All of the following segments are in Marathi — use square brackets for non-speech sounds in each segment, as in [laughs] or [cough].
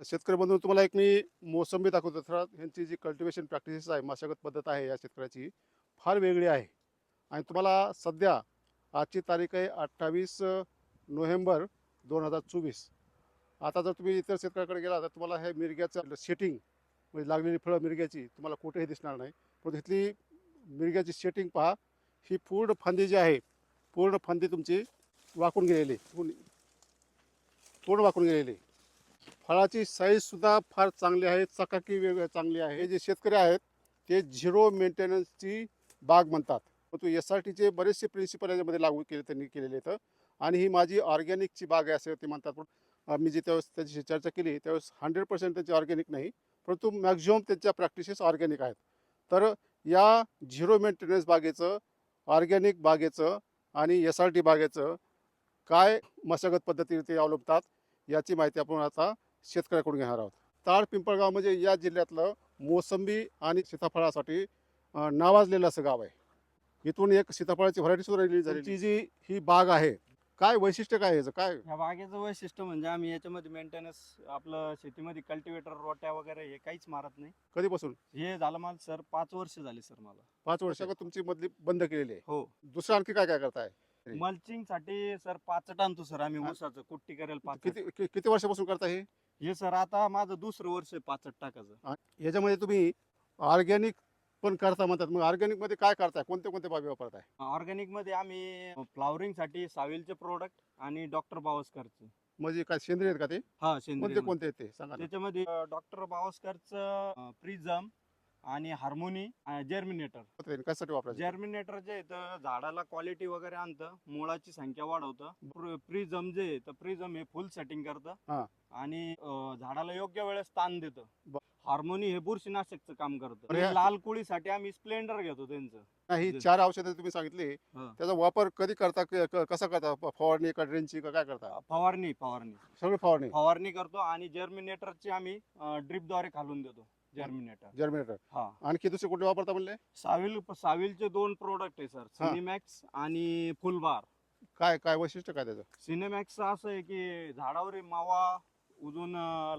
शेतकरी बंधू तुम्हाला एक मी मोसंबी दाखवतो. तर ह्यांची जी कल्टिवेशन प्रॅक्टिसेस आहे मशागत पद्धत आहे या शेतकऱ्याची फार वेगळी आहे. आणि तुम्हाला सध्या आजची तारीख आहे अठ्ठावीस नोव्हेंबर दोन हजार चोवीस. आता जर तुम्ही इतर शेतकऱ्याकडे गेला तर तुम्हाला हे मिरग्याचं शेटिंग म्हणजे लागलेली फळं मिरग्याची तुम्हाला कुठेही दिसणार नाही. पण इथली मिरग्याची शेटिंग पहा ही पूर्ण फांदी जी आहे पूर्ण फांदी तुमची वाकून गेलेली पूर्ण पूर्ण वाकून गेलेली. फळाची साईज सुद्धा फार चांगली आहे चकाकी वेगळी चांगली आहे. हे जे शेतकरी आहेत ते झिरो मेंटेनन्सची बाग म्हणतात. परंतु एस आर टीचे बरेचसे प्रिन्सिपल याच्यामध्ये लागू केले त्यांनी केलेले आहेत. आणि ही माझी ऑर्गॅनिकची बाग आहे असं ते म्हणतात. पण मी जे त्यावेळेस त्याची चर्चा केली त्यावेळेस हंड्रेड पर्सेंट त्यांची ऑर्गॅनिक नाही. परंतु मॅक्झिमम त्यांच्या प्रॅक्टिसेस ऑर्गॅनिक आहेत. तर या झिरो मेंटेनन्स बागेचं ऑर्गॅनिक बागेचं आणि एस आर टी बागेचं काय मशागत पद्धती ते अवलंबतात याची माहिती आपण आता शेतकऱ्याकडून घेणार आहोत. ताड पिंपळगाव म्हणजे या जिल्ह्यातलं मोसंबी आणि सीताफळासाठी नावाजलेलं असं गाव आहे. इथून एक सीताफळाची व्हरायटी सुद्धा रिलीज झाली ती जी ही बाग आहे काय वैशिष्ट्य काय आहे याचं? काय? ह्या बागेचं वैशिष्ट्य म्हणजे आम्ही याच्यामध्ये मेंटेनन्स आपलं शेतीमध्ये कल्टिवेटर रोट्या वगैरे हे काहीच मारत नाही. कधीपासून? हे झालं मला सर पाच वर्ष झाली सर मला. पाच वर्ष तुमची मधली बंद केलेली आहे. हो. दुसरं आणखी काय काय करताय? मल्चिंगसाठी सर पाचट आणतो सर आम्ही हा. ऊसाचं कुट्टी करेल पाच किती किती वर्षापासून करताय हे? हे सर आता माझं दुसरं वर्ष आहे पाचट टाकायचं. याच्यामध्ये तुम्ही ऑर्गॅनिक पण करता म्हणतात. मग ऑर्गॅनिकमध्ये काय करताय? कोणते कोणते बाबी वापरताय? ऑर्गॅनिकमध्ये आम्ही फ्लावरिंगसाठी साविलचे प्रोडक्ट आणि डॉक्टर बावस्करचे. म्हणजे काय सेंद्रिय आहेत का ते? हा कोणते सेंद्रिय कोणते आहेत ते? सांगा ना. त्याच्यामध्ये डॉक्टर बावस्करचं प्रिझम आणि हार्मोनी जर्मिनेटर कशासाठी वापरायचे? जर्मिनेटर जे आहे तर झाडाला क्वालिटी वगैरे आणतं मुळाची संख्या वाढवतं. प्रिझम जे आहे तर प्रिझम हे फुल सेटिंग हा. करतं आणि झाडाला योग्य वेळेस ताण देतं. हार्मोनी हे बुरशीनाशकचं काम करतं. हे- लाल कोळीसाठी आम्ही स्प्लेंडर घेतो त्यांचं. नाही जे- चार औषधं तुम्ही सांगितली हा. त्याचा वापर कधी करता कसा करता? फवारणी का ड्रेनची का काय करता? फवारणी फवारणी. सगळी फवारणी. फवारणी करतो आणि जर्मिनेटरची आम्ही ड्रिपद्वारे खालून देतो. जर्मिनेटर जर्मिनेटर हा. आणखी दुसरे कुठले वापरता म्हणले? साविल साविलचे दोन प्रोडक्ट आहे सर सिनेमॅक्स आणि फुलबार काय काय वैशिष्ट्य काय त्याचं? सिनेमॅक्स असं आहे की झाडावर मावा उजून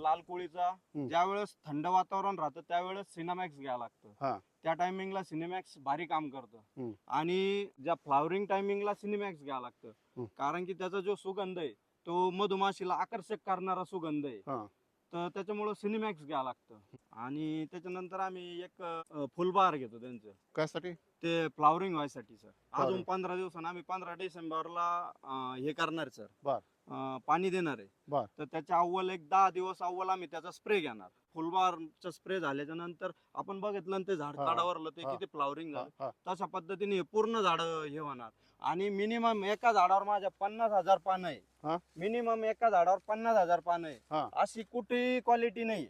लाल कोळीचा. ज्या वेळेस थंड वातावरण राहतं त्यावेळेस सिनेमॅक्स घ्यावं. लागतं. त्या टायमिंगला सिनेमॅक्स भारी काम करतं. आणि ज्या फ्लावरिंग टायमिंगला सिनेमॅक्स घ्यावं लागतं. कारण की त्याचा जो सुगंध आहे तो मधुमाशीला आकर्षक करणारा सुगंध आहे. तर त्याच्यामुळं सिनेमॅक्स घ्यावं लागतं. आणि त्याच्यानंतर आम्ही एक अं, फुलबहार घेतो त्यांचं. कशासाठी? ते फ्लावरिंग व्हायसाठी सर अजून Flowering. पंधरा दिवसांनी आम्ही पंधरा डिसेंबरला अं, हे करणार सर बर. अं, पाणी देणार आहे. बर. तर त्याच्या अव्वल एक दहा दिवस अव्वल आम्ही त्याचा स्प्रे घेणार. फुलबारचा स्प्रे झाल्याच्यानंतर आपण बघितलं ना ते झाड हा. काढावरलं ते हा. किती फ्लावरिंग झालं हा. तशा पद्धतीने हे पूर्ण झाड हे होणार आणि मिनिमम एका झाडावर माझ्या पन्नास हजार पानं हा. आहे मिनिमम एका झाडावर पन्नास हजार पानं हा. आहे अशी कुठेही क्वालिटी नाही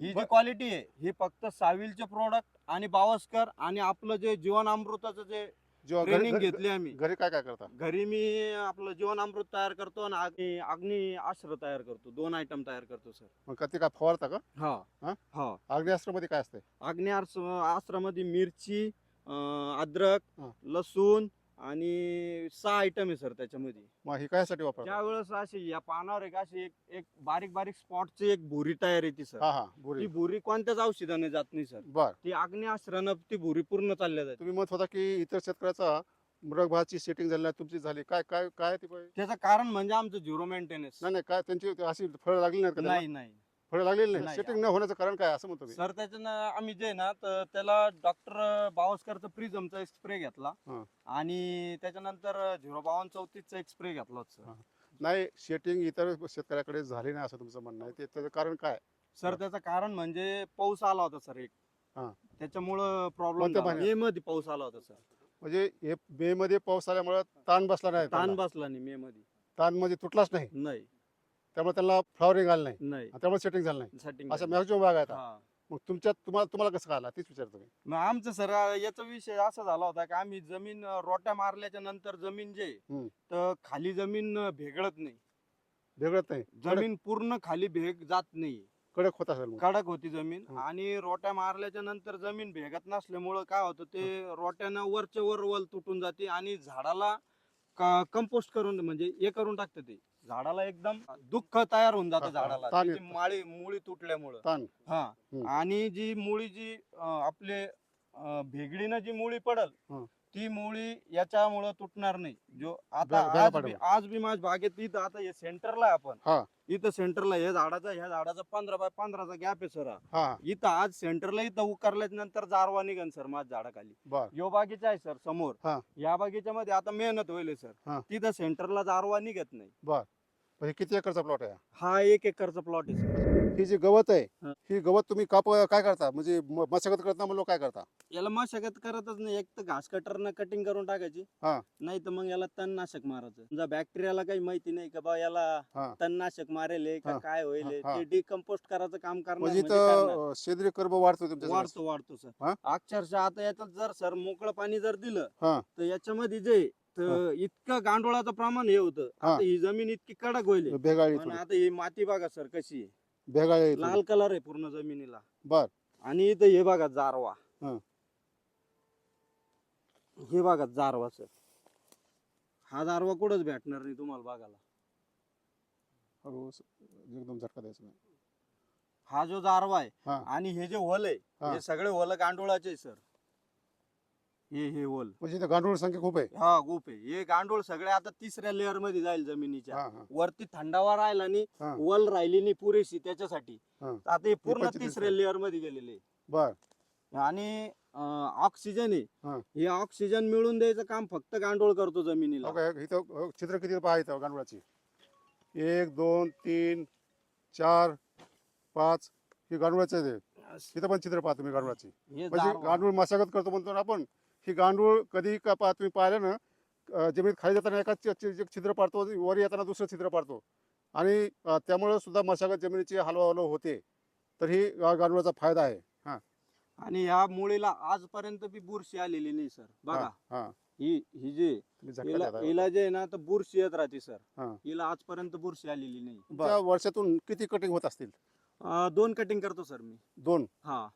ही जी बर. क्वालिटी आहे ही फक्त साविलचे प्रोडक्ट आणि बावस्कर आणि आपलं जे जीवन अमृताचं जे जेव्हा घरी- ट्रेनिंग घरी घेतली आम्ही. घरी काय काय करता? घरी मी आपलं जीवन अमृत तयार करतो आणि अग्नी अग्नी आश्र तयार करतो. दोन आयटम तयार करतो सर मग का ते काय फवारता का? हा. हा? हा. आग्नेयास्त्रामध्ये काय असते अग्नी आश्रामध्ये मिरची अं, अद्रक हा. लसूण आणि सहा आयटम आहे सर त्याच्यामध्ये. मग ही कायसाठी वापरता त्यावेळेस अशी या पानावर एक अशी एक एक बारीक बारीक स्पॉटची एक भुरी तयार येते सर हा हा ती बुरी भुरी कोणत्याच औषधाने जात नाही सर बर. ती अग्नी आश्रानं ती भुरी पूर्ण चालल्या जाते. तुम्ही म्हणत होता की इतर शेतकऱ्याचा मृगभाची सेटिंग झाली नाही, तुमची झाली. काय काय काय ती नाही त्याचं कारण म्हणजे आमचं झिरो मेंटेनन्स नाही काय त्यांची अशी फळं लागली नाहीत का त्यांना? नाही नाही. फळं लागलेली नाही नाही. सेटिंग न होण्याचं कारण काय असं म्हणतो मी सर त्याच्यानं आम्ही जे ना तर त्याला डॉक्टर बावस्करचा प्रिझमचा एक स्प्रे घेतला हा. आणि त्याच्यानंतर झिरो बावन चौतीसचा एक स्प्रे घेतला होता हा. सर नाही सेटिंग इतर शेतकऱ्याकडे झाली नाही असं तुमचं म्हणणं आहे ते त्याचं कारण काय सर त्याचं कारण म्हणजे पाऊस आला होता सर एक हा. त्याच्यामुळं प्रॉब्लेम मे? मध्ये पाऊस आला होता सर म्हणजे हे मे मध्ये पाऊस आल्यामुळे ताण बसला नाही ताण त्यांना. बसला नाही मे मध्ये ताण म्हणजे तुटलाच नाही नाही त्यामुळे त्यांना फ्लॉवरिंग आलं नाही. नाही. आणि त्यामुळे सेटिंग झालं नाही. सेटिंग असं मॅक्झिमम भाग आहे आता. हा. मग तुमच्यात तुम्हाला तुम्हाला कसं कळाला तीच विचारतो मी. मग आमचं सर याचा विषय असा झाला होता की आम्ही जमीन अं, रोट्या मारल्याच्या नंतर जमीन जे हम्म. तर खाली जमीन अं, भेगळत नाही. वेगळंच नाही. जमीन पूर्ण खाली भेग जात नाही. कडक होत असेल मग. कडक होती जमीन हं. आणि रोट्या मारल्याच्या नंतर जमीन भेगत नसल्यामुळं काय होतं ते रोट्यानं वरच्या वर वल तुटून जाते आणि झाडाला कंपोस्ट करून म्हणजे हे करून टाकतं ते. झाडाला एकदम दुःख तयार होऊन हा, जातं हा. झाडाला ताण त्याची येतो. माळी मुळी तुटल्यामुळं ताण हा हम्म. आणि जी मुळी जी अं, आपले अं, भेगडीनं जी मुळी पडल हं. ती मुळी याच्यामुळं तुटणार नाही. जो आता आज. बी आज बी माझ्या बागेत इथं आता हे सेंटरला आहे आपण. हा. इथं सेंटरला हे झाडाचा ह्या झाडाचा पंधरा बाय पंधराचा गॅप आहे सर. हा. हा इथं आज सेंटरला इथं उकारल्याच्या नंतर जारवा निघन सर माझ्या झाडाखाली. बर. यो बागीचा आहे सर समोर. हा. या बागीच्या मध्ये आता मेहनत होईल सर. हा. तिथं सेंटरला जारवा निघत नाही. बर. हे किती एकरचा प्लॉट आहे? हा एक एकरचा प्लॉट आहे सर. ही जी गवत आहे हा. गवत तुम्ही काप काय करता म्हणजे म- मशागत करता म्हणलं काय करता याला मशागत करतच नाही एक तर घास कटरनं कटिंग करून टाकायची हा. नाही तर मग याला तणनाशक मारायचं समजा बॅक्टेरियाला काही माहिती नाही का बा याला हा. तणनाशक मारेल हा. का काय होईल हा. ते डिकम्पोस्ट करायचं काम करणार म्हणजे म्हणजे करणार. इथं अं, सेंद्रिय कर्ब वाढतो तुमच्या. वाढतो वाढतो हा? सर अक्षरशः आता याच्यात जर सर मोकळं पाणी जर दिलं हा. तर याच्यामध्ये जे तर इतकं गांडोळाचं प्रमाण हे होतं हा. आता ही जमीन इतकी कडक होईल भेगाळी पण थोडी. आता ही माती बघा सर कशी आहे भेगाळी. लाल कलर आहे पूर्ण जमिनीला बर आणि इथं हे बघा जारवा हा. हे बघा जारवा सर हा जारवा कुठंच भेटणार नाही तुम्हाला बघायला हळू एकदम झटका द्यायचा नाही. हा जो जारवा आहे हा. आणि हे जे होल आहे हा. हे सगळे होल गांडोळाचे सर हे हे होल म्हणजे इथं गांडूळ संख्या खूप आहे. हा गुप आहे. हे गांडूळ सगळे आता तिसऱ्या लेअरमध्ये जाईल जमिनीच्या. हा हा. वरती थंडावा राहिला आणि हा. वल राहिली नाही पुरेशी त्याच्यासाठी. हा. आता हे पूर्ण तिसऱ्या लेअरमध्ये गेलेले. बर. आणि ऑक्सिजन हा. आहे. हे. ऑक्सिजन मिळून द्यायचं काम फक्त गांडोळ करतो जमिनीला. हो काय इथं अं, चित्र किती पहा इथं गांडुळाची? एक दोन तीन चार पाच. ही गांडुळाचे आहे. ते. इथं पण चित्र पहा तुम्ही गांडुळाची. हे म्हणजे जारवा. गांडूळ मशागत करतो म्हणतो ना आपण ही गांडूळ कधी का पहा तुम्ही पाहिलं ना जमिनीत खाली जाताना एका चि- चि- चि- छिद्र पाडतो वर येताना दुसरं छिद्र पाडतो. आणि त्यामुळं सुद्धा मशागत जमिनीची हलवाहलव होते. तर ही गांडुळाचा फायदा आहे. हा. आणि या मुळीला आजपर्यंत बी बुरशी आलेली नाही सर. बघा. हा. हा जी हिला जे ना तर बुरशी येत राहते सर. हा. हिला आजपर्यंत बुरशी आलेली नाही. वर्षातून किती कटिंग होत असतील? दोन कटिंग करतो सर मी. दोन? हा.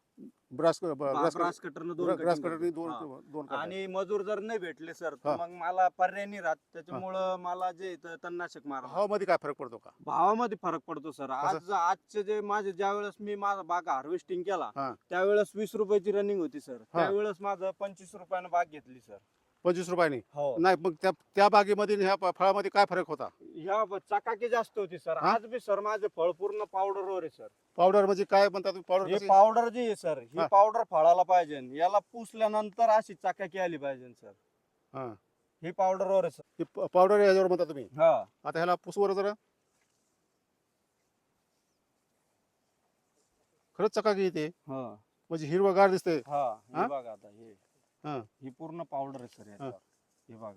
ब्रास ब्रास ब्रास कटरनं दोन ब्रास cutting कटरनी करतो. दोन हा. दोन. आणि मजूर जर नाही भेटले सर तर हा. मग मला पर्याय नाही राहत त्याच्यामुळं मला जे इथं तणनाशक मारा भावामध्ये काय फरक पडतो का भावामध्ये फरक पडतो सर आज आजचे जे माझे ज्या वेळेस मी माझा बाग हार्वेस्टिंग केला हा. त्यावेळेस वीस रुपयाची रनिंग होती सर त्यावेळेस माझं पंचवीस रुपयानं बाग घेतली सर पंचवीस रुपयाने. हो. नाही मग त्या त्या बागेमध्ये आणि ह्या प- फळामध्ये काय फरक होता? ह्या ब- चकाकी जास्त होती सर. हा? आज बी सर माझे फळ पूर्ण पावडर वर आहे सर. पावडर म्हणजे काय म्हणतात तुम्ही? पावडर हे कशी? पावडर जी आहे सर ही हा. पावडर फळाला पाहिजे. याला पुसल्यानंतर अशी चकाकी आली पाहिजे सर. हा. ही पावडर वर आहे सर. ही प- पावडर याच्यावर म्हणता तुम्ही? हा. आता ह्याला पुसवर जरा. खरंच चकाकी येते हा. म्हणजे हिरवगार दिसते हा हा? हे बघा आता हे. हा. ही पूर्ण पावडर आहे सर याच्यावर. हे बघा.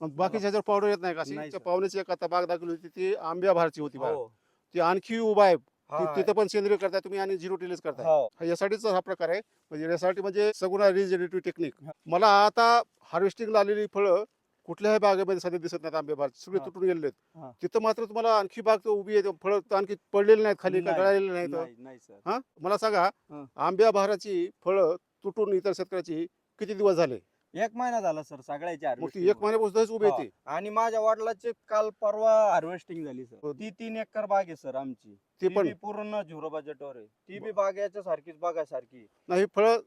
बाकीच्या ह्याच्यावर पावडर येत नाही का? अशी नाही त्या. पाहुण्याची एक आता बाग दाखवली होती ती आंब्या भारची होती बाग हो. ती आणखी उभा आहे. ती- हा. तिथं पण सेंद्रिय करताय तुम्ही आणि झिरो टिलेस करताय. हो. हा यासाठीच हा प्रकार आहे. म्हणजे यासाठी म्हणजे सगुणा रिजेनेटिव्ह टेक्निक हा. मला आता हार्वेस्टिंगला आलेली फळं कुठल्याही बागेमध्ये सध्या दिसत नाहीत आंबे भारत सगळे हा. तुटून गेलेले हा. आहेत तिथं मात्र तुम्हाला आणखी बाग उभी आहे. फळं आणखी पडलेली नाहीत खाली का नाही, गळालेली नाहीत. नाही नाही सर. हा? मला सांगा हा. आंब्या बहाराची फळं तुटून इतर शेतकऱ्याची किती दिवस झाले? एक महिना झाला सर सगळ्याची मग ती harvesting एक होऊन. महिन्यापासून उभी हा. येते आणि माझ्या वडिलाची काल परवा हार्वेस्टिंग झाली सर. हो. ती तीन एकर बाग आहे सर आमची. ते ती पण? बी पूर्ण झिरो बजेटवर आहे. ती बी बाग याच्या सारखीच बागा सारखी नाही फळं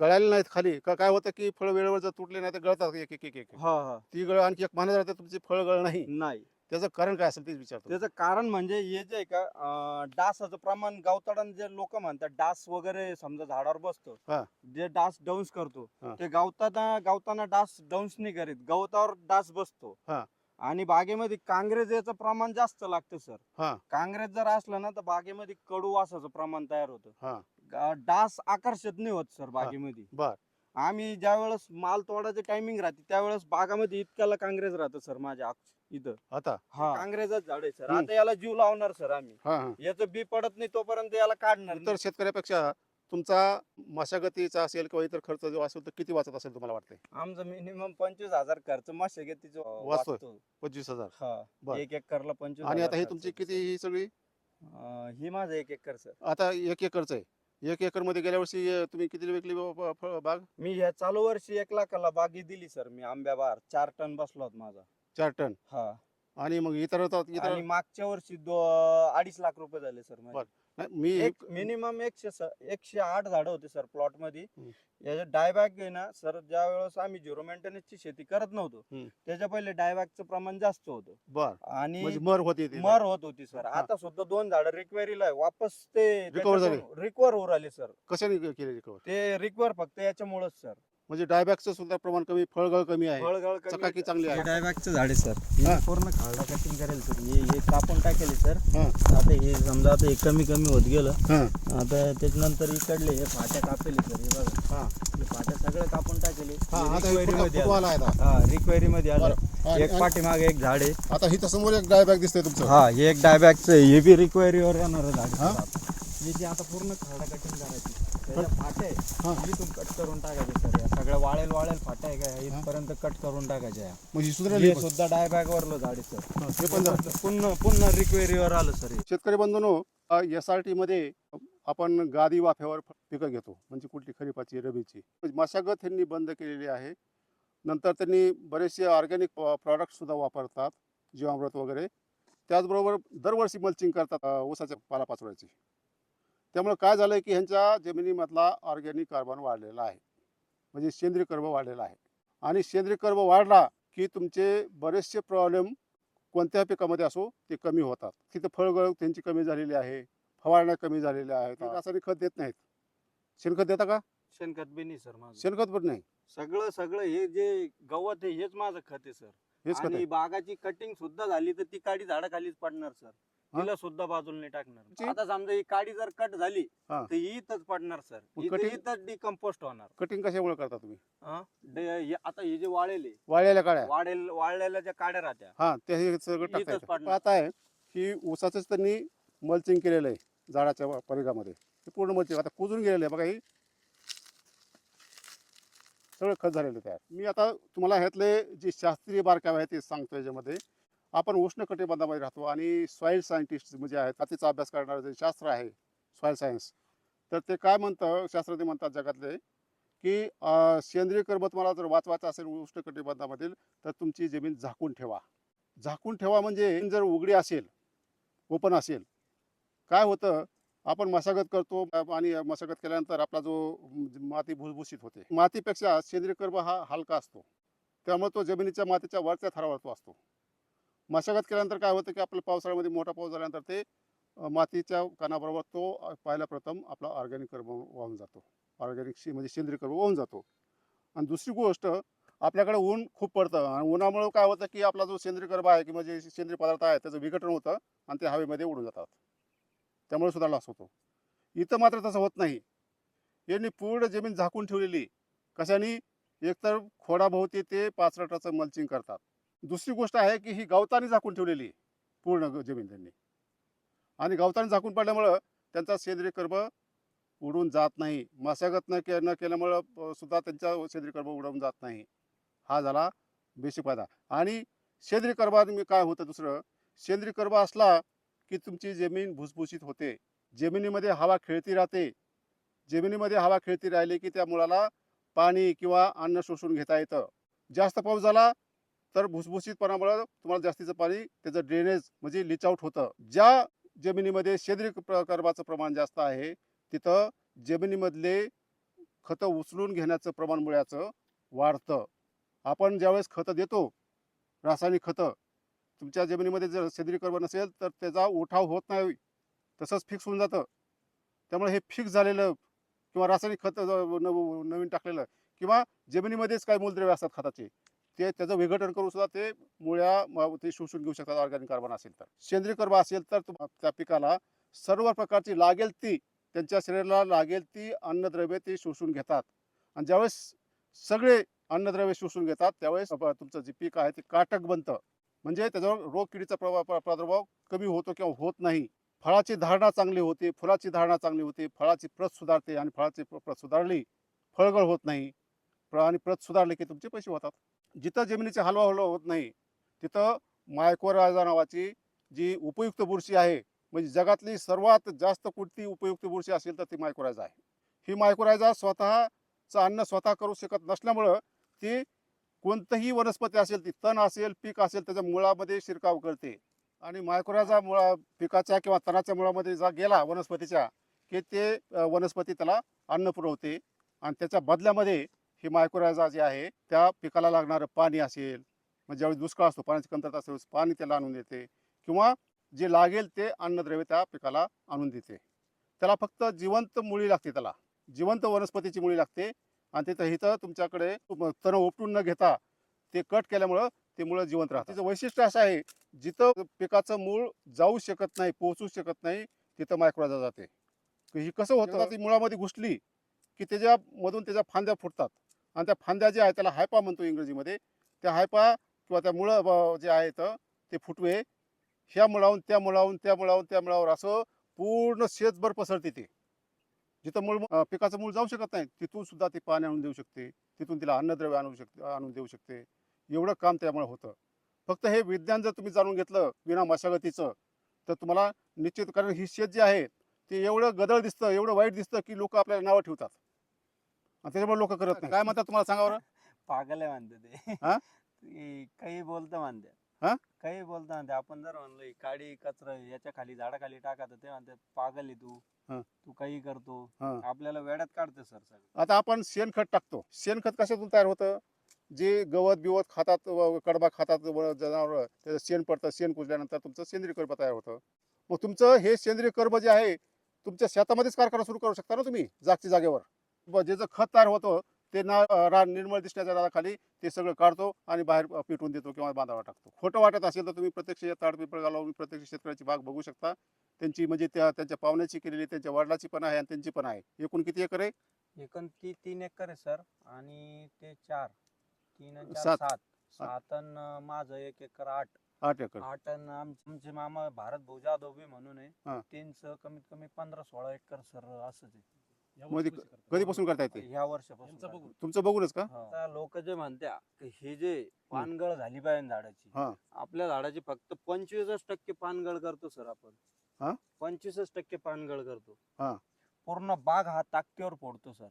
गळाले नाहीत खाली. का काय होतं की फळं वेळेवर जर तुटले नाही तर गळतात एक एक एक एक. हा हा. ती गळ आणखी एक महिना राहते तुमची फळ गळ नाही. नाही. त्याचं कारण काय असेल तेच विचारतो त्याचं कारण म्हणजे हे जे आहे का अं, डासाचं प्रमाण गावताडान जे लोक म्हणतात डास वगैरे समजा झाडावर बसतो. जे डास डाऊन्स करतो हा. ते गावताना गावताना डास डाऊन्स नाही करीत गवतावर डास बसतो. हा. आणि बागेमध्ये काँग्रेस याचं प्रमाण जास्त लागतं सर. काँग्रेस जर असलं ना तर बागेमध्ये कडू वासाचं प्रमाण तयार होतं. हा. गा- डास आकर्षित नाही होत सर बागेमध्ये. बर. आम्ही ज्या वेळेस माल तोडायचं टायमिंग राहते त्यावेळेस बागामध्ये इतक्याला काँग्रेस राहतं सर माझ्या इथं. आता? हा. काँग्रेसच झाड आहे सर. हम्म. आता याला जीव लावणार सर आम्ही. हा हा. याचं बी पडत नाही तोपर्यंत याला काढणार नाही. शेतकऱ्यापेक्षा तुमचा मशागतीचा असेल किंवा इतर खर्च जो असेल तर किती वाचत असेल तुम्हाला वाटतंय? आमचं मिनिमम पंचवीस हजार खर्च मशागतीचं वाचतोय. वाचतो पंचवीस हजार. हा. बर. एक एकरला पंचवीस आणि आता ही तुमची किती ही सगळी. अं, ही माझं एक एकर सर. आता एक एकरच आहे. एक एकरमध्ये गेल्या वर्षी अं, तुम्ही किती विकली ब- बाग? मी ह्या चालू वर्षी एक लाखाला बागी दिली सर मी आंब्या बार. चार टन बसलो होत माझा. चार टन? हा. आणि मग इतर इतर आणि मागच्या वर्षी दो अडीच लाख रुपये झाले सर बरं. नाही, मी एक मिनिमम एकशे स- एकशे आठ झाडं होते सर प्लॉटमध्ये हम्म. याच्या डायबॅग आहे ना सर ज्या वेळेस आम्ही झिरो मेंटेनन्सची शेती करत नव्हतो हम्म. त्याच्या पहिले डायबॅगचं प्रमाण जास्त होतं बर आणि म्हणजे मर होती ती. मर होत होती सर हा. आता सुद्धा दोन झाडं रिक्वेरीला आहे. वापस ते Recover झाले? रिकवर होऊ राहिले सर कशाने केले रिकवर ते रिकवर फक्त याच्यामुळेच सर म्हणजे डायबॅगचं सुद्धा प्रमाण कमी फळगळ कमी आहे फळगळ कमी चकाकी. चांगली आहे हे डायबॅगचं झाड आहे सर हा. हे पूर्ण खालडा कटिंग करेल सर हे हे कापून टाकेल सर हा. आता हे समजा आता हे कमी कमी होत गेलं हा, आता त्याच्यानंतर इकडले हे फाट्या कापेल सर हे बघा हा. हे फाट्या सगळं कापून टाकेल हा, आता हे फुटवा- मध्ये आहे आता. हा रिक्वायरी मध्ये आलं. आणि- एक पाठीमागे एक झाड आहे आता ही समोर एक डायबॅग दिसतंय तुमचं हा हे एक डायबॅगचं. हे बी रिक्वायरीवर येणार झाड हा? हे जे आता पूर्ण खरडा कटिंग करायची हा. इथून कट करून टाकायचे सर या सगळ्या वाळेल वाळेल फाट्या आहे का? इथपर्यंत कट करून टाकायच्या या. म्हणजे सुधारली हे सुद्धा वरलं झाड आहे सर हे पण झालं. पुन्हा पुन्हा रिक्वेरीवर आलं सर हे. शेतकरी बंधूंनो एस आर टी मध्ये आपण गादी वाफ्यावर फ- पिकं घेतो म्हणजे कुठली? खरीपाची रबीची. मशागत त्यांनी बंद केलेली आहे. नंतर त्यांनी बरेचसे ऑर्गॅनिक प्रॉडक्ट सुद्धा वापरतात जीवामृत वगैरे. त्याचबरोबर दरवर्षी मल्चिंग करतात अ, ऊसाच्या पालापाचोळ्याची त्यामुळे काय झालं की ह्यांच्या जमिनीमधला ऑर्गॅनिक कार्बन वाढलेला आहे. म्हणजे सेंद्रिय कर्ब वाढलेला आहे. आणि सेंद्रिय कर्ब वाढला की तुमचे बरेचसे प्रॉब्लेम कोणत्या पिकामध्ये असो ते कमी होतात. तिथे फळगळ त्यांची कमी झालेली आहे फवारण्या कमी झालेल्या आहेत. रासायनिक खत देत नाहीत. शेणखत देता का? शेणखत बी नाही सर माझं. शेणखत पण नाही. सगळं सगळं हे जे गवत आहे हेच माझं खत आहे सर. हेच खत आणि आहे. बागाची कटिंग सुद्धा झाली तर ती काडी झाडाखालीच पडणार सर? तिला सुद्धा बाजूला नाही टाकणार. आता समजा ही काडी जर कट झाली हा. तर ही इथंच पडणार सर. मग इथं- cutting- इथंच डिकम्पोस्ट होणार. कटिंग कशामुळे करता तुम्ही? हा? डे- हे- आता हे जे वाळेले वाळलेल्या काड्या. वाढेल वाळलेल्या ज्या काड्या राहत्या हा ते हे सगळं इथंच टाकता येतं. पडणार. पाहताय की ऊसाचंच त्यांनी मल्चिंग केलेलं आहे झाडाच्या व- परिघामध्ये. हे पूर्ण मल्चिंग आता कुजून गेलेलं आहे. बघा ही सगळं खत झालेलं तयार. मी आता तुम्हाला ह्यातले जे शास्त्रीय बारकावे आहेत ते सांगतो याच्यामध्ये. आपण उष्ण कटिबंधामध्ये राहतो आणि सॉईल सायंटिस्ट म्हणजे आहेत मातीचा अभ्यास करणारं जे शास्त्र आहे सॉईल सायन्स तर ते काय म्हणतं शास्त्रज्ञ म्हणतात जगातले की सेंद्रिय कर्ब तुम्हाला जर वाचवायचं असेल उष्ण कटिबंधामधील तर तुमची जमीन झाकून ठेवा. झाकून ठेवा म्हणजे जर उघडी असेल ओपन असेल काय होतं आपण मशागत करतो आणि मशागत केल्यानंतर आपला जो माती भुसभुशीत होते मातीपेक्षा सेंद्रिय कर्ब हा हलका असतो त्यामुळे तो जमिनीच्या मातीच्या वरच्या थरावर तो असतो. मशागत केल्यानंतर काय होतं की आपल्या पावसाळ्यामध्ये मोठा पाऊस झाल्यानंतर ते मातीच्या कणाबरोबर तो पहिला प्रथम आपला ऑर्गॅनिक कर्ब वाहून जातो. ऑर्गॅनिक म्हणजे सेंद्रिय कर्ब वाहून जातो. आणि दुसरी गोष्ट आपल्याकडे ऊन खूप पडतं आणि उन्हामुळं काय होतं की आपला जो सेंद्रिय कर्ब आहे की म्हणजे सेंद्रिय पदार्थ आहे त्याचं विघटन होतं आणि ते हवेमध्ये उडून जातात. त्यामुळे सुद्धा लॉस होतो. इथं मात्र तसं होत नाही. यांनी पूर्ण जमीन झाकून ठेवलेली. कशाने? एकतर खोडाभोवती ते पाचरटाचं मल्चिंग करतात. दुसरी गोष्ट आहे की ही गवताने झाकून ठेवलेली पूर्ण जमीन त्यांनी आणि गवताने झाकून पडल्यामुळं त्यांचा सेंद्रिय कर्ब उडून जात नाही. मशागत न के न केल्यामुळं सुद्धा त्यांचा सेंद्रिय कर्ब उडून जात नाही. हा झाला बेसिक फायदा. आणि सेंद्रिय कर्बाने काय होतं दुसरं सेंद्रिय कर्ब असला की तुमची जमीन भुसभुशीत होते. जमिनीमध्ये हवा खेळती राहते. जमिनीमध्ये हवा खेळती राहिली की त्या मुळाला पाणी किंवा अन्न शोषून घेता येतं. जास्त पाऊस झाला तर भुसभुशीतपणामुळे तुम्हाला जास्तीचं पाणी त्याचं ड्रेनेज म्हणजे लिच आउट होतं. ज्या जमिनीमध्ये सेंद्रिय प्रकरवाचं प्रमाण जास्त आहे तिथं जमिनीमधले खतं उचलून घेण्याचं प्रमाण मुळ्याचं वाढतं. आपण ज्यावेळेस खतं देतो रासायनिक खतं तुमच्या जमिनीमध्ये जर सेंद्रिय कर्ब नसेल तर त्याचा उठाव होत नाही. तसंच फिक्स होऊन जातं. त्यामुळे हे फिक्स झालेलं किंवा रासायनिक खतं नव नवीन टाकलेलं किंवा जमिनीमध्येच काही मूलद्रव्य असतात खताचे ते त्याचं विघटन करून सुद्धा ते मुळ्या ते शोषून घेऊ शकतात ऑर्गॅनिक कार्बन असेल तर. सेंद्रिय कर्ब असेल तर त्या पिकाला सर्व प्रकारची लागेल ती त्यांच्या शरीराला लागेल ती अन्नद्रव्ये ते शोषून घेतात. आणि ज्यावेळेस सगळे अन्नद्रव्ये शोषून घेतात त्यावेळेस तुमचं जे पीक आहे ते काटक बनतं. म्हणजे त्याच्यावर रोग किडीचा प्रभाव प्रादुर्भाव कमी होतो किंवा होत नाही. फळाची धारणा चांगली होते फुलाची धारणा चांगली होते फळाची प्रत सुधारते आणि फळाची प्रत सुधारली फळगळ होत नाही. आणि प्रत सुधारली की तुमचे पैसे होतात. जिथं जमिनीची हलवाहलव होत नाही तिथं मायकोराजा नावाची जी उपयुक्त बुरशी आहे म्हणजे जगातली सर्वात जास्त कुठती उपयुक्त बुरशी असेल तर ती मायकोरायझा आहे. ही मायकोरायझा स्वतःचं अन्न स्वतः करू शकत नसल्यामुळं ती कोणतंही वनस्पती असेल ती तण असेल पीक असेल त्याच्या मुळामध्ये शिरकाव करते. आणि मायक्रोराजा मुळा पिकाच्या किंवा तणाच्या मुळामध्ये जा गेला वनस्पतीच्या की ते वनस्पती त्याला अन्न पुरवते. आणि त्याच्या बदल्यामध्ये ही मायक्रोराजा जे आहे त्या पिकाला लागणारं पाणी असेल म्हणजे ज्यावेळी दुष्काळ असतो पाण्याची कमतरता असेल पाणी त्याला आणून देते किंवा जे लागेल ते अन्नद्रव्य त्या पिकाला आणून देते. त्याला फक्त जिवंत मुळी लागते त्याला. जिवंत वनस्पतीची मुळी लागते आणि तिथं इथं तुमच्याकडे तण उपटून न घेता ते कट केल्यामुळं ते मुळं जिवंत राहतात. तिचं वैशिष्ट्य असं आहे जिथं पिकाचं मूळ जाऊ शकत नाही पोहोचू शकत नाही तिथं मायक्रोजा जाते. ही कसं होतं? ती मुळामध्ये घुसली की त्याच्यामधून त्याच्या फांद्या फुटतात. आणि त्या फांद्या ज्या आहेत त्याला हायपा म्हणतो इंग्रजीमध्ये. त्या हायपा किंवा त्या मुळं जे आहेत ते फुटवे ह्या मुळाहून त्या मुळावून त्या मुळाहून त्या मुळावर असं पूर्ण शेतभर पसरते ते. जिथं मूळ पिकाचं मूळ जाऊ शकत नाही तिथून सुद्धा ती पाणी आणून देऊ शकते. तिथून तिला अन्नद्रव्य आणू शकते आणून देऊ शकते. एवढं काम त्यामुळे होतं. फक्त हे विज्ञान जर तुम्ही जाणून घेतलं विना मशागतीचं तर तुम्हाला निश्चित कारण ही शेत जी आहे ते एवढं गदळ दिसतं एवढं वाईट दिसतं की लोक आपल्याला नावं ठेवतात. त्याच्यामुळे लोक करत नाही. काय म्हणतात तुम्हाला सांगा बरं पागल आहे म्हणते ते. हा? ते काही बोलतं म्हणते. हा? काही बोलतं म्हणते. आपण जर म्हणलो ही काडी कचरा याच्या खाली झाडाखाली टाका तर ते म्हणते पागल आहे तू. हा. तू काही करतो. हा. आपल्याला वेड्यात काढते सर सगळं. आता आपण शेणखत टाकतो. शेणखत कशातून तयार होतं? जे गवत बिवत खातात व कडबा खातात जनावर त्याचं शेण पडतं शेण कुजल्यानंतर तुमचं सेंद्रिय कर्ब तयार होतं. मग तुमचं हे सेंद्रिय कर्ब जे आहे तुमच्या शेतामध्येच कारखाना सुरू करू शकता ना तुम्ही जागच्या जागेवर? जे जे खत तयार होतं ते ना रान निर्मळ दिसण्याच्या नादाखाली ते सगळं काढतो आणि बाहेर अं, पिटवून देतो किंवा बांधावा टाकतो. खोटं वाटत असेल तर तुम्ही प्रत्यक्ष ताडपिपळ लावून प्रत्यक्ष शेतकऱ्याची बाग बघू शकता. त्यांची म्हणजे त्या त्यांच्या पाहुण्याची केलेली त्यांच्या वडिलाची पण आहे आणि त्यांची पण आहे. एकूण किती एकर आहे? एकूण ती तीन एकर आहे सर. आणि ते चार. तीन आणि चार सात. सात. सात. माझं एक एकर आठ. आठ एकर. आठ आम- आमचे मामा भारत भाऊ जाधव बी म्हणून आहे. त्यांचं कमीत कमी पंधरा सोळा एकर सर असंच आहे. मध्ये कधीपासून करता येते ह्या वर्षापासून यांचं करतो. बघून. तुमचं बघूनच का आता लोक जे म्हणत्या की हे जे पानगळ झाली पाहिजे झाडाची हा. आपल्या झाडाची फक्त पंचवीसच टक्के पानगळ करतो सर हा? आपण पंचवीसच टक्के पानगळ करतो हा. पूर्ण बाग हा ताकदीवर फोडतो सर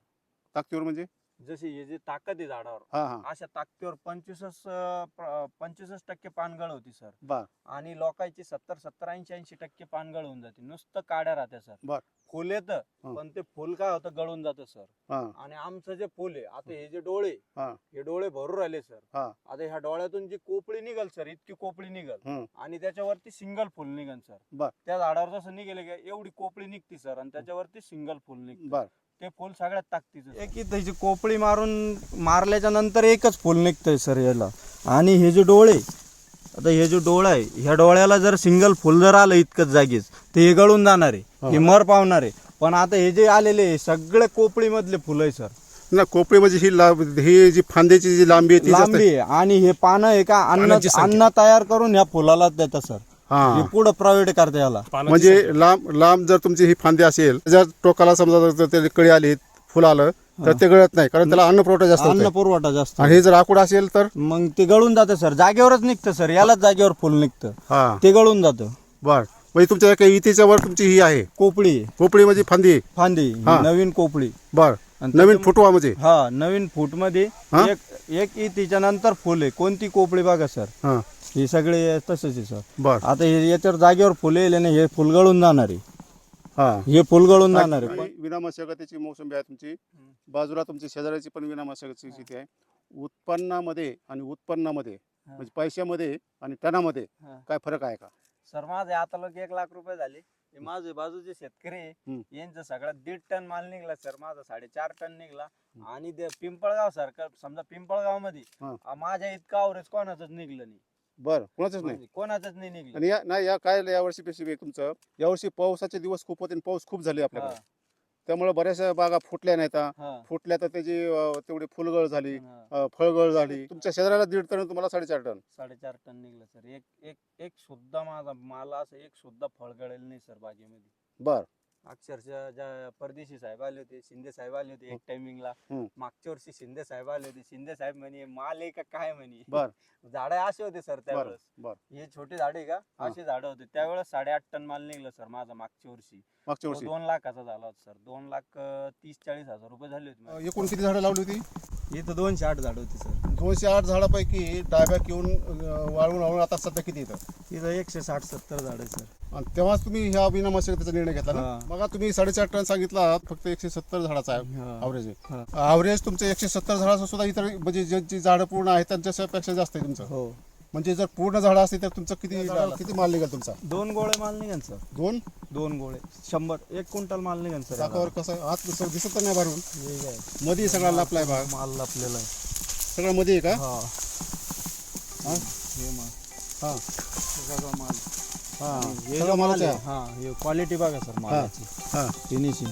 ताकदीवर म्हणजे जशी हे जे ताकद आहे झाडावर हा हा अशा ताकदीवर प्र- पंचवीसच टक्के पानगळ होती सर बर आणि लोकांची सत्तर सत्तर ऐंशी ऐंशी टक्के पानगळ होऊन जाते नुसतं काड्या राहत्या सर बर. फुल येतं हं. पण ते फुल काय होतं गळून जातं सर हा आणि आमचं जे फुल आहे आता हे जे डोळे हा. हे डोळे भरून राहिले सर हा. आता ह्या डोळ्यातून जी कोपळी निघल सर इतकी कोपळी निघल. आणि त्याच्यावरती सिंगल फुल निघल सर बर. त्या झाडावर जसं निघेल का एवढी कोपळी निघती सर आणि त्याच्यावरती सिंगल फुल निघते बर ते फुल सगळ्यात ताकदीचं. एक त्याची कोपळी मारून मारल्याच्या नंतर एकच फुल निघतंय सर याला. आणि हे जे डोळे आता हे जे डोळा आहे ह्या डोळ्याला जर सिंगल फुल जर आलं इतकंच जागीच ते हे गळून जाणार आहे हे. मर पावणार आहे. पण आता हे जे आलेले आहे, सगळे कोपळी मधले फुल आहे सर. ना कोपरी म्हणजे ही ला ही जी फांद्याची जी लांबी आहे ती जास्त लांबी आहे. आणि हे पानं आहे का अन्न पानांची संख्या. अन्न तयार करून ह्या फुलाला देतात सर. हा. पुढे प्रोव्हाइड करते याला म्हणजे लांब लांब जर तुमची ही फांदी असेल जर टोकाला समजा जर त्याची कळी आली फुल आलं तर ते गळत नाही कारण त्याला अन्न पुरवठा जास्त अन्न होतोय. पुरवठा जास्त आणि हे जर आकुड असेल तर? मग ते गळून जातं सर. जागेवरच निघतं सर. यालाच जागेवर फुल निघतं. हा. ते गळून जातं. बर. म्हणजे तुमच्या काही इथेच्या वर तुमची ही आहे. कोपळी. कोपडी म्हणजे फांदी. फांदी. ही. हा. नवीन कोपळी. बर. आणि नवीन त्याच्या- फुटवा म्हणजे? हा नवीन फूटमध्ये हा? एक एक इतीच्या नंतर फुल आहे. कोणती कोपळी बघा सर. हा. हे सगळे तसंच आहे सर. बर. आता हे याच्यावर जागेवर फुले येईल आणि हे फुल गळून जाणार आहे. हा. हे फुल गळून जाणार आहे. आणि विना मशागतीची मोसंबी आहे तुमची. बाजूला तुमची शेजाऱ्याची पण विना मशागतीची शेती आहे. उत्पन्नामध्ये आणि उत्पन्नामध्ये. म्हणजे पैशामध्ये आणि टनामध्ये हा. काय फरक आहे का? सर माझे आता लोक एक लाख रुपये झाले. हे माझे बाजूचे शेतकरी आहे, हम्म. यांचं सगळ्यात दीड टन माल निघला सर. माझा साडेचार टन निघला. आणि ते पिंपळगाव सारखं समजा पिंपळगावमध्ये हा. माझ्या इतकं अवरेज कोणाचंच निघलं नाही. बर कोणाचंच नाही. म्हणजे कोणाचंच नाही निघलं. आणि या नाही या काय यावर्षी पेशी तुमचं? यावर्षी पावसाचे दिवस खूप होते आणि पाऊस खूप झाले आपल्याकडे. हा, त्यामुळे बऱ्याचशा बागा फुटल्या नाहीत हा. फुटल्या तर त्याची अं, तेवढी फुलगळ झाली हा. अं, फळगळ झाली. तुमच्या शेजाऱ्याला दीड टन तुम्हाला साडेचार टन? साडेचार टन निघलं सर. एक एक एक सुद्धा माझा मला असं एक सुद्धा फळ गळेल नाही सर बागेमध्ये. बर. अक्षरशः ज्या परदेशी साहेब आले होते शिंदे साहेब आले होते एक टायमिंगला हम्म. मागच्या वर्षी शिंदे साहेब आले होते. शिंदे साहेब म्हणे माल आहे का काय म्हणे? बर. [laughs] झाडं असे होते सर बर त्यावेळेस बर. हे छोटे झाडे का? हा. असे झाडं होते. त्यावेळेस साडेआठ टन माल निघलं सर माझा मागच्या वर्षी. मागच्या तो वर्षी. दोन लाखाचा झाला होता सर. दोन लाख अं, तीस चाळीस हजार रुपये झाले होते माझे. एकूण किती झाडं लावली होती? इथं दोनशे आठ झाड होती सर. दोनशे आठ झाडापैकी डायबॅक येऊन अं, वाळून वाळून आता सध्या किती येतं इथं एकशे साठ सत्तर झाड आहे सर. आणि तेव्हाच तुम्ही ह्या बिना मशागतीचा निर्णय घेतला ना? हा. मग तुम्ही साडेचार टन सांगितला फक्त एकशे सत्तर झाडाचा आहे हा. ॲव्हरेज हा. आहे ॲव्हरेज तुमचं एकशे सत्तर झाडाचं सुद्धा इतर म्हणजे ज्यांची झाडं पूर्ण आहेत त्यांच्यापेक्षा जास्त आहे तुमचं. हो. म्हणजे जर पूर्ण झाडं असतील तर तुमचं किती किती माल निघेल तुमचा? दोन गोळे माल निघन सर. दोन? दोन गोळे. शंभर. एक क्विंटल माल निघन सर. चाकावर कसं आत कसं दिसत नाही भरून? मध्ये सगळा लापलाय भाग. माल आपल्याला सगळं मध्ये आहे का? हा. हा? माल. हा. हे सगळं माल. हा. हे मालाचं आहे आहे. हा हे क्वालिटी बघा सर मालाची. हा. फिनिशिंग